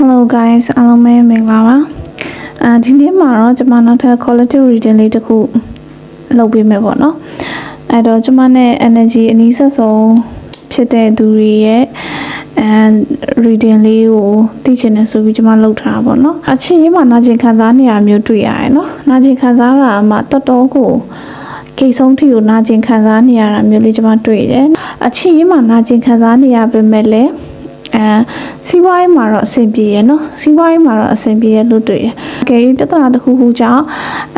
Hello guys အားလုံးပဲမင်္ဂလာပါအဲဒီနေ့မှာတော့ကျွန်မနောက်ထပ် quality reading လေးတစ်ခုလုပ်ပေးမယ်ပေါ့နော်အဲ့တော့ကျွန်မနဲ့ energy အနည်းဆက်ဆုံးဖြစ်တဲ့သူတွေရဲ့အဲ reading လေးကိုသိချင်တယ်ဆိုပြီးကျွန်မလုပ်ထားတာပေါ့နော်အချင်းရေးမှာနာကျင်ခံစားနေရမျိုးတွေ့ရတယ်နော်နာကျင်ခံစားတာမှတော်တော်ကိုကိတ်ဆုံးထီကိုနာကျင်ခံစားနေရတာမျိုးလေးကျွန်မတွေ့တယ်အချင်းရေးမှာနာကျင်ခံစားနေရပေမဲ့လည်း အဲစီးပွားရေးမှာတော့အဆင်ပြေရနော်စီးပွားရေးမှာတော့အဆင်ပြေရလို့တွေ့တယ်။ကြိပြဿနာတစ်ခုခုကြောင့်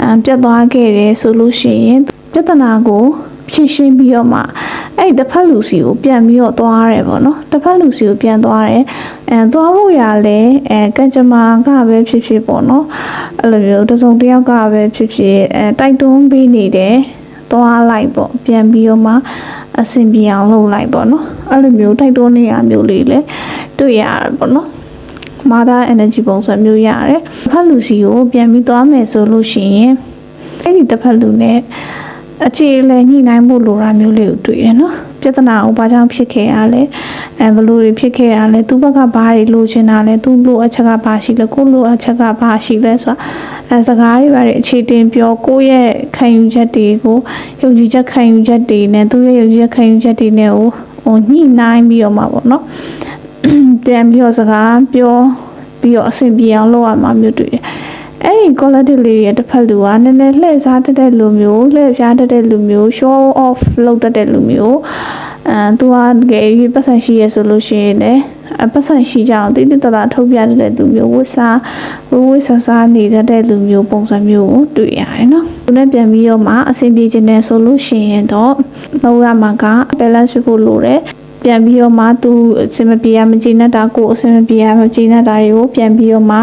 အဲပြတ်သွားခဲ့တယ်ဆိုလို့ရှိရင်ပြဿနာကိုဖြေရှင်းပြီးတော့မှအဲ့တစ်ဖက်လူစီကိုပြန်ပြီးတော့သွားရတယ်ပေါ့နော်တစ်ဖက်လူစီကိုပြန်သွားတယ်အဲသွားဖို့ရလဲအဲကံကြမ္မာကပဲဖြစ်ဖြစ်ပေါ့နော်အဲ့လိုမျိုးတစ်စုံတစ်ယောက်ကပဲဖြစ်ဖြစ်အဲတိုက်တွန်းပေးနေတယ်သွားလိုက်ပေါ့ပြန်ပြီးတော့မှ အဆင်ပြေအောင်လုပ်လိုက်ပေါ့နော်အဲ့လိုမျိုးတိုက်တွန်းနေရမျိုးလေးလည်းတွေ့ရတယ်ပေါ့နော် mother energy ပုံစံမျိုးရတယ်တစ်ဖက်လူစီကိုပြန်ပြီးသွားမယ်ဆိုလို့ရှိရင်အဲ့ဒီတစ်ဖက်လူနဲ့အခြေလဲညှိနှိုင်းဖို့လိုတာမျိုးလေးကိုတွေ့တယ်နော်ပြဿနာကိုဘာကြောင့်ဖြစ်ခဲ့ရလဲအဲဘလို့တွေဖြစ်ခဲ့ရလဲသူ့ဘက်ကဘာတွေလိုချင်တာလဲသူ့လိုအပ်ချက်ကဘာရှိလဲကိုယ့်လိုအပ်ချက်ကဘာရှိလဲဆိုတာ အဲစကားတွေဘာတွေအခြေတင်ပြောကိုယ့်ရဲ့ခံယူချက်တွေကိုယုံကြည်ချက်ခံယူချက်တွေနဲ့သူ့ရဲ့ယုံကြည်ချက်ခံယူချက်တွေနဲ့ဟိုဟိုညှိနှိုင်းပြီးတော့မှာပေါ့နော်ပြန်ပြီးတော့စကားပြောပြီးတော့အဆင်ပြေအောင်လုပ်ရမှာမျိုးတွေ့တယ်။အဲ့ဒီ quality လေးတွေတစ်ဖက်လူကနည်းနည်းလှည့်စားတတ်တဲ့လူမျိုးလှည့်ဖျားတတ်တဲ့လူမျိုး show off လုပ်တတ်တဲ့လူမျိုး အဲသူကတကယ်ကြီးပတ်စံရှိရဆိုလို့ရှိရင်လည်းအပတ်စံရှိကြအောင်တိတိတတ်တာထုတ်ပြတတ်တဲ့လူမျိုးဝတ်စားဝဝဆဆာနေတတ်တဲ့လူမျိုးပုံစံမျိုးကိုတွေ့ရတယ်နော်။သူနဲ့ပြန်ပြီးတော့မှအဆင်ပြေခြင်းနဲ့ဆိုလို့ရှိရင်တော့လောက်ရမှာက balance ဖြစ်ဖို့လိုတယ်။ပြန်ပြီးတော့မှသူအစင်မပြေရမကျေနပ်တာကိုအစင်မပြေရမကျေနပ်တာတွေကိုပြန်ပြီးတော့မှ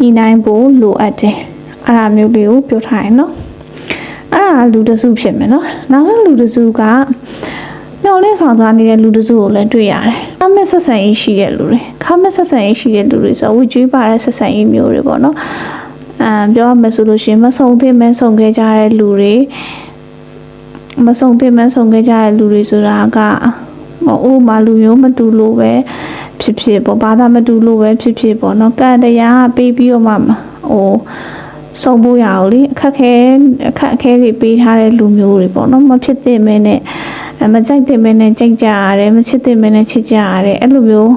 ညီနိုင်ဖို့လိုအပ်တယ်အဲ့ဒါမျိုးလေးကိုပြောထားရင်နော်အဲ့ဒါလူတစုဖြစ်မယ်နော်နောက်ဆုံးလူတစုက မျော်လင့်ဆောင်သွားနေတဲ့လူတစုကိုလည်းတွေ့ရတယ်ခမက်ဆက်ဆံရေးရှိတဲ့လူတွေခမက်ဆက်ဆံရေးရှိတဲ့လူတွေဆိုဝေကျွေးပါတဲ့ဆက်ဆံရေးမျိုးတွေပေါ့နော်အမ်ပြောရမယ်ဆိုလို့ရှိရင်မဆုံသင့်မဲဆုံခဲ့ကြတဲ့လူတွေမဆုံသင့်မဲဆုံခဲ့ကြတဲ့လူတွေဆိုတာကဟိုဥမာလူမျိုးမတူလို့ပဲဖြစ်ဖြစ်ပေါ့ဘာသာမတူလို့ပဲဖြစ်ဖြစ်ပေါ့နော်ကံတရားပေးပြီးတော့မှဟို စုံဖို့ရအောင်လေအခက်ခဲအခက်အခဲတွေပေးထားတဲ့လူမျိုးတွေပေါ့နော်မဖြစ်သင့်မဲနဲ့မကြိုက်သင့်မဲနဲ့ကြိုက်ကြရတယ်မချစ်သင့်မဲနဲ့ချစ်ကြရတယ်အဲ့လိုမျိုး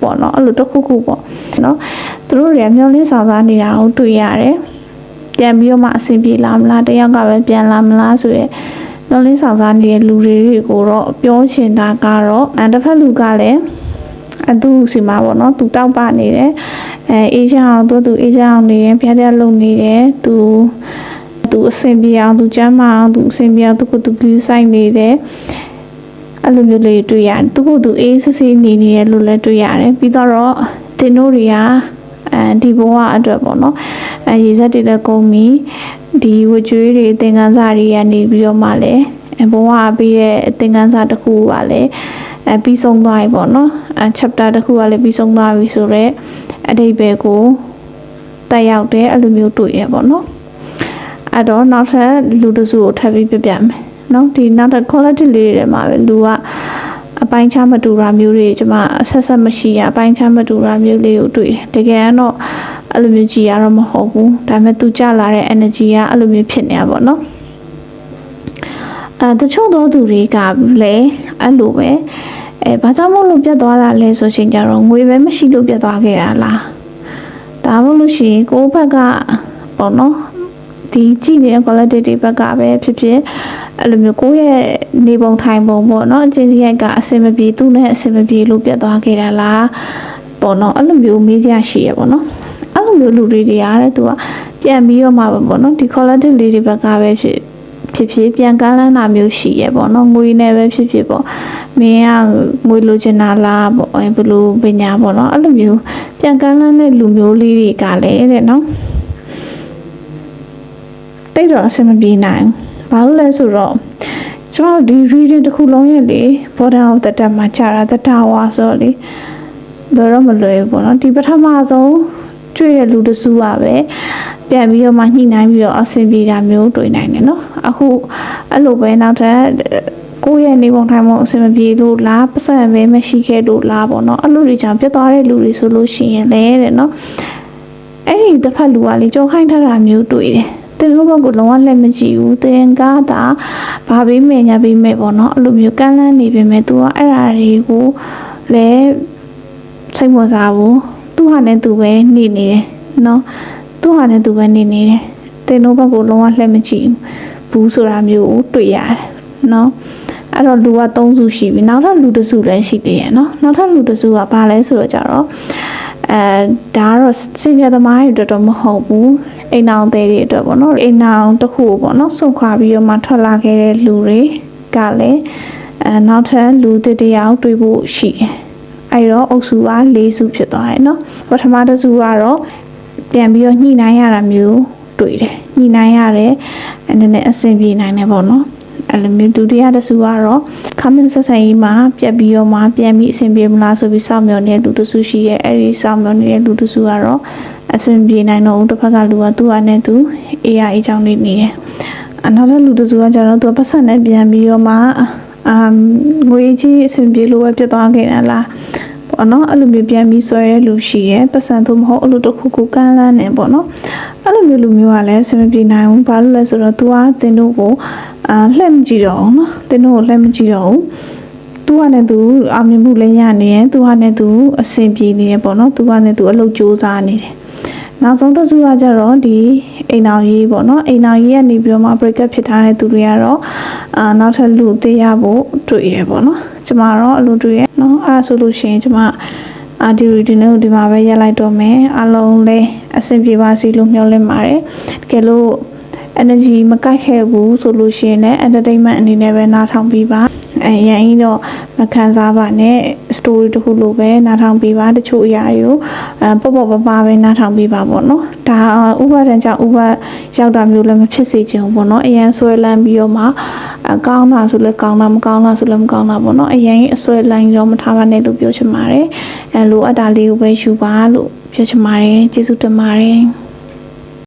ပေါ့နော်အဲ့လိုတစ်ခုခုပေါ့နော်သူတို့တွေကမျောလင်းဆောင်စားနေတာကိုတွေ့ရတယ်ပြန်ပြီးတော့မှအဆင်ပြေလာမလားတယောက်ကပဲပြန်လာမလားဆိုရဲတော်လေးဆောင်စားနေတဲ့လူတွေကိုတော့ပြောချင်တာကတော့အဲတစ်ဖက်လူကလည်းအတူစီမှာပေါ့နော်သူတောက်ပနေတယ် အဲအေးချမ်းအောင်သူသူအေးချမ်းအောင်နေတယ်ဖျားဖျားလုပ်နေတယ်သူသူအဆင်ပြေအောင်သူကျမ်းမအောင်သူအဆင်ပြေအောင်သူကသူကူးဆိုင်နေတယ်အဲ့လိုမျိုးလေးတွေ့ရတယ်သူကသူအေးစစ်စစ်နေနေရလို့လည်းတွေ့ရတယ်ပြီးတော့တင်တို့တွေကအဲဒီဘဝအတွက်ပေါ့နော်အဲရေစက်တွေလည်းကုန်ပြီဒီဝကြွေးတွေသင်္ကန်းစာတွေကနေပြီးတော့မှလည်းအဲ ဘဝပြီးတဲ့သင်္ကန်းစာတစ်ခုကလည်းအဲပြီးဆုံးသွားပြီပေါ့နော်အဲ chapter တစ်ခုကလည်းပြီးဆုံးသွားပြီဆိုတော့အတိတ်ပဲကိုတက်ရောက်တဲ့အဲ့လိုမျိုးတွေ့ရပေါ့နော်အဲ့တော့နောက်ထပ်လူတစုကိုထပ်ပြီးပြပြမယ်နော်ဒီနောက်ထပ် quality လေးတွေမှာပဲလူကအပိုင်းခြားမတူတာမျိုးတွေကျွန်မအဆက်ဆက်မရှိရအပိုင်းခြားမတူတာမျိုးလေးကိုတွေ့တယ်တကယ်တော့အဲ့လိုမျိုးကြည်ရတော့မဟုတ်ဘူးဒါပေမဲ့သူကြလာတဲ့ energy ကအဲ့လိုမျိုးဖြစ်နေတာပေါ့နော် အဲတချို့သောသူတွေကလည်းအဲ့လိုပဲအဲဘာကြောင့်မို့လို့ပြတ်သွားတာလဲဆိုရှင်ကြတော့ငွေပဲမရှိလို့ပြတ်သွားခဲ့တာလားဒါမှမဟုတ်လို့ရှိရင်ကိုယ့်ဘက်ကပေါ့နော်ဒီကြည့်နေတဲ့ quality တွေဘက်ကပဲဖြစ်ဖြစ်အဲ့လိုမျိုးကိုယ့်ရဲ့နေပုံထိုင်ပုံပေါ့နော်အချင်းစီရိုက်ကအဆင်မပြေသူ့နဲ့အဆင်မပြေလို့ပြတ်သွားခဲ့တာလားပေါ့နော်အဲ့လိုမျိုးမေးကြရှိရပေါ့နော်အဲ့လိုမျိုးလူတွေတွေအားတဲ့သူကပြန်ပြီးတော့မှပေါ့နော်ဒီ quality လေးတွေဘက်ကပဲဖြစ် ဖြစ်ဖြစ်ပြန်ကမ်းလှမ်းတာမျိုးရှိရပေါ့နော်ငွေနဲ့ပဲဖြစ်ဖြစ်ပေါ့မင်းကငွေလိုချင်တာလားပေါ့အဲဘလို့ပညာပေါ့နော်အဲ့လိုမျိုးပြန်ကမ်းလှမ်းတဲ့လူမျိုးလေးတွေကလည်းတဲ့နော်တိတ်တော့အဆင်မပြေနိုင်ဘာလို့လဲဆိုတော့ကျမတို့ဒီ reading တစ်ခုလုံးရဲ့လေ border of the dead မှာကြာတာတတဝါဆိုတော့လေဘယ်တော့မလွယ်ဘူးပေါ့နော်ဒီပထမဆုံး တွေ့တဲ့လူတစုကပဲပြန်ပြီးတော့မှညှိနှိုင်းပြီးတော့အဆင်ပြေတာမျိုးတွေ့နိုင်တယ်နော်အခုအဲ့လိုပဲနောက်ထပ်ကိုယ့်ရဲ့နေပုံထိုင်ပုံအဆင်မပြေလို့လားပတ်စံပဲမရှိခဲ့လို့လားပေါ့နော်အဲ့လိုတွေကြောင့်ပြတ်သွားတဲ့လူတွေဆိုလို့ရှိရင်လည်းတဲ့နော်အဲ့ဒီတစ်ဖက်လူကလေကြောခိုင်းထားတာမျိုးတွေ့တယ်တင်လို့ဘက်ကလုံးဝလက်မကြည့်ဘူးတင်ကားတာဘာပေးမယ်ညာပေးမယ်ပေါ့နော်အဲ့လိုမျိုးကန့်လန့်နေပေမဲ့ तू ကအဲ့ဓာတွေကိုလည်းစိတ်ဝင်စားဘူး သူ့ဟာနဲ့သူပဲနေနေတယ်နော်သူ့ဟာနဲ့သူပဲနေနေတယ်တင်လို့ဘက်ကလုံးဝလက်မကြည့်ဘူးဆိုတာမျိုးကိုတွေ့ရတယ်နော်အဲ့တော့လူက3စုရှိပြီနောက်ထပ်လူတစ်စုလည်းရှိသေးတယ်နော်နောက်ထပ်လူတစ်စုကဘာလဲဆိုတော့ကြတော့အဲဒါကတော့စင်ရသမားတွေအတွက်တော့မဟုတ်ဘူးအိမ်အောင်သေးတွေအတွက်ပေါ့နော်အိမ်အောင်တစ်ခုပေါ့နော်စွန့်ခွာပြီးတော့မှထွက်လာခဲ့တဲ့လူတွေကလည်းအဲနောက်ထပ်လူတစ်တယောက်တွေ့ဖို့ရှိတယ် အဲ့တော့အုပ်စုက၄စုဖြစ်သွားတယ်နော်ပထမတစ်စုကတော့ပြန်ပြီးတော့ညှိနှိုင်းရတာမျိုးတွေ့တယ်ညှိနှိုင်းရတယ်အဲ့နည်းနည်းအဆင်ပြေနိုင်တယ်ပေါ့နော်အဲ့လိုမျိုးဒုတိယတစ်စုကတော့ခမင်းဆက်ဆံရေးမှာပြက်ပြီးတော့မှပြန်ပြီးအဆင်ပြေမလားဆိုပြီးစောင့်မျှော်နေတဲ့လူတစ်စုရှိရဲ့အဲ့ဒီစောင့်မျှော်နေတဲ့လူတစ်စုကတော့အဆင်ပြေနိုင်တော့ဘူးတစ်ဖက်ကလူကသူ့အနေနဲ့သူအေးရအေးချောင်းနေနေတယ်အနောက်တဲ့လူတစ်စုကကျတော့သူကပတ်ဆက်နဲ့ပြန်ပြီးတော့မှအမ်ငွေကြီးအဆင်ပြေလို့ပဲပြတ်သွားခဲ့တာလား ပေါ့နော်အဲ့လိုမျိုးပြန်ပြီးဆွဲတဲ့လူရှိရဲပတ်စံသို့မဟုတ်အဲ့လိုတစ်ခုခုကမ်းလန်းနေပေါ့နော်အဲ့လိုမျိုးလူမျိုးကလည်းအဆင်မပြေနိုင်ဘူးဘာလို့လဲဆိုတော့ तू ကတင်တို့ကိုအာလှည့်မကြည့်တော့ဘူးနော်တင်တို့ကိုလှည့်မကြည့်တော့ဘူးသူကနဲ့သူအောင်မြင်မှုလည်းရနေရင်သူကနဲ့သူအဆင်ပြေနေရပေါ့နော်သူကနဲ့သူအလုပ်စူးစမ်းနေတယ်နောက်ဆုံးတစ်စုကကြတော့ဒီအိမ်အောင်ရေးပေါ့နော်အိမ်အောင်ရေးကနေပြီးတော့မှ break up ဖြစ်ထားတဲ့သူတွေကတော့အာနောက်ထပ်လူအသေးရဖို့တွေ့ရတယ်ပေါ့နော် ကျမတော့အလိုတွေ့ရနော်အဲ့ဒါဆိုလို့ရှိရင်ကျမအာဒီရီဒီနဲ့ဒီမှာပဲရက်လိုက်တော့မယ်အလုံးလဲအဆင်ပြေပါစေလို့မျှော်လင့်ပါတယ်တကယ်လို့ energy မကိုက်ခဲ့ဘူးဆိုလို့ရှိရင်လည်း entertainment အနေနဲ့ပဲနားထောင်ပြီးပါအဲရန်ကြီးတော့မခံစားပါနဲ့ story တစ်ခုလိုပဲနားထောင်ပြီးပါတချို့အရာတွေကိုအဲပေါ့ပေါ့ပါပါပဲနားထောင်ပြီးပါပေါ့နော်ဒါဥပဒေကြောင့်ဥပရောက်တာမျိုးလည်းမဖြစ်စေချင်ဘူးပေါ့နော်အရန်ဆွဲလန်းပြီးတော့မှ အကောင်းတာဆိုလည်းကောင်းတာမကောင်းတာဆိုလည်းမကောင်းတာပေါ့နော်အရန်ကြီးအဆွဲလန်းတော့မထားပါနဲ့လို့ပြောချင်ပါတယ်အဲလိုအပ်တာလေးကိုပဲယူပါလို့ပြောချင်ပါတယ်ကျေးဇူးတင်ပါတယ်